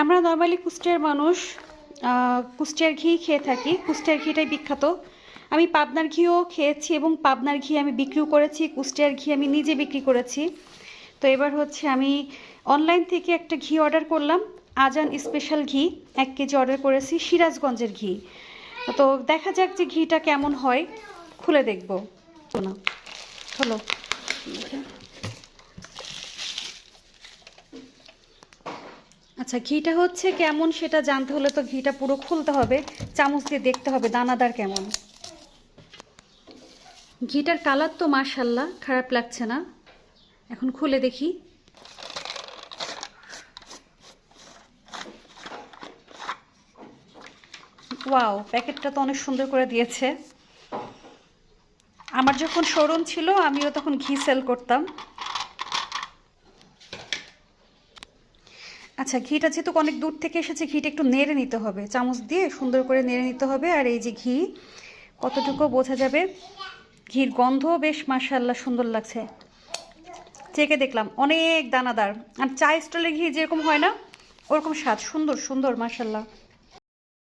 আমরা নর্মালি কুষ্টিয়ার মানুষ কুষ্টিয়ার ঘি খেয়ে থাকি। কুষ্টিয়ার ঘিটাই বিখ্যাত। আমি পাবনার ঘিও খেয়েছি এবং পাবনার ঘি আমি বিক্রিও করেছি, কুষ্টিয়ার ঘি আমি নিজে বিক্রি করেছি। তো এবার হচ্ছে আমি অনলাইন থেকে একটা ঘি অর্ডার করলাম, আজান স্পেশাল ঘি, এক কেজি অর্ডার করেছি সিরাজগঞ্জের ঘি। তো দেখা যাক যে ঘিটা কেমন হয়, খুলে দেখব। না হলো আচ্ছা ঘিটা হচ্ছে কেমন সেটা জানতে হলে তো ঘিটা পুরো খুলতে হবে। চামচ দিয়ে দেখতে হবে দানাদার কেমন। ঘিটার কালার তো মার্শাল্লাহ খারাপ লাগছে না। এখন খুলে দেখি। ওয়াও, প্যাকেটটা তো অনেক সুন্দর করে দিয়েছে। আমার যখন শোরুম ছিল, আমিও তখন ঘি সেল করতাম। আচ্ছা ঘিটা যেহেতু অনেক দূর থেকে এসেছে, ঘিটা একটু নেড়ে নিতে হবে। চামচ দিয়ে সুন্দর করে নেড়ে নিতে হবে। আর এই যে ঘি, কতটুকু বোঝা যাবে? ঘির গন্ধ বেশ মার্শাল্লাহ সুন্দর লাগছে। চেকে দেখলাম, অনেক দানাদার। আর চা স্টলের ঘি যেরকম হয় না, ওরকম স্বাদ। সুন্দর সুন্দর মার্শাল্লাহ